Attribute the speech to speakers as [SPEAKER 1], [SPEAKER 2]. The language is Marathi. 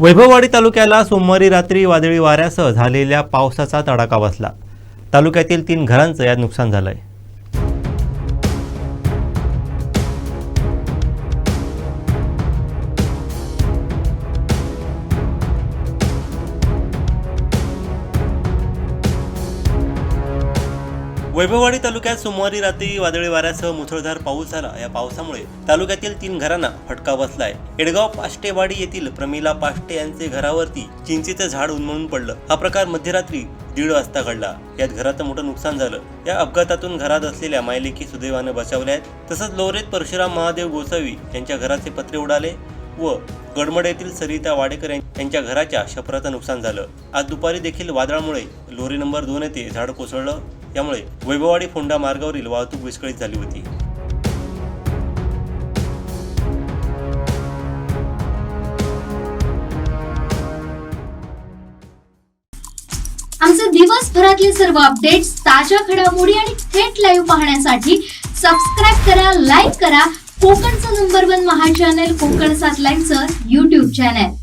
[SPEAKER 1] वैभववाडी तालुक्याला सोमवारी रात्री वादळी वाऱ्यासह झालेल्या पावसाचा तडाखा बसला. तालुक्यातील तीन घरांचं यात नुकसान झालं आहे वैभववाडी तालुक्यात सोमवारी रात्री वादळी वाऱ्यासह मुसळधार पाऊस झाला. या पावसामुळे तालुक्यातील तीन घरांना फटका बसलाय. एडगाव पाष्टेवाडी येथील प्रमिला पाष्टे यांचे घरावरती चिंचेचं झाड उन्मळून पडलं. हा प्रकार मध्यरात्री दीड वाजता घडला. यात घराचं मोठं नुकसान झालं. या अपघातातून घरात असलेल्या मायलेकी सुदैवानं बचावल्या आहेत. तसंच लोरेत परशुराम महादेव गोसावी यांच्या घराचे पत्रे उडाले व गडमड येथील सरिता वाडेकर यांच्या घराच्या शपराचं नुकसान झालं. आज दुपारी देखील वादळामुळे लोरी नंबर दोन येथे झाड कोसळलं. यामुळे वैभववाडी फोंडा मार्गावरील वाहतूक विस्कळीत झाली होती.
[SPEAKER 2] आमचे दिवसभरातले सर्व अपडेट्स ताज्या घडामोडी आणि थेट लाईव्ह पाहण्यासाठी सबस्क्राईब करा लाईक करा. कोकणचं नंबर वन महा चॅनल कोकण सात लाईव्हचं युट्यूब चॅनल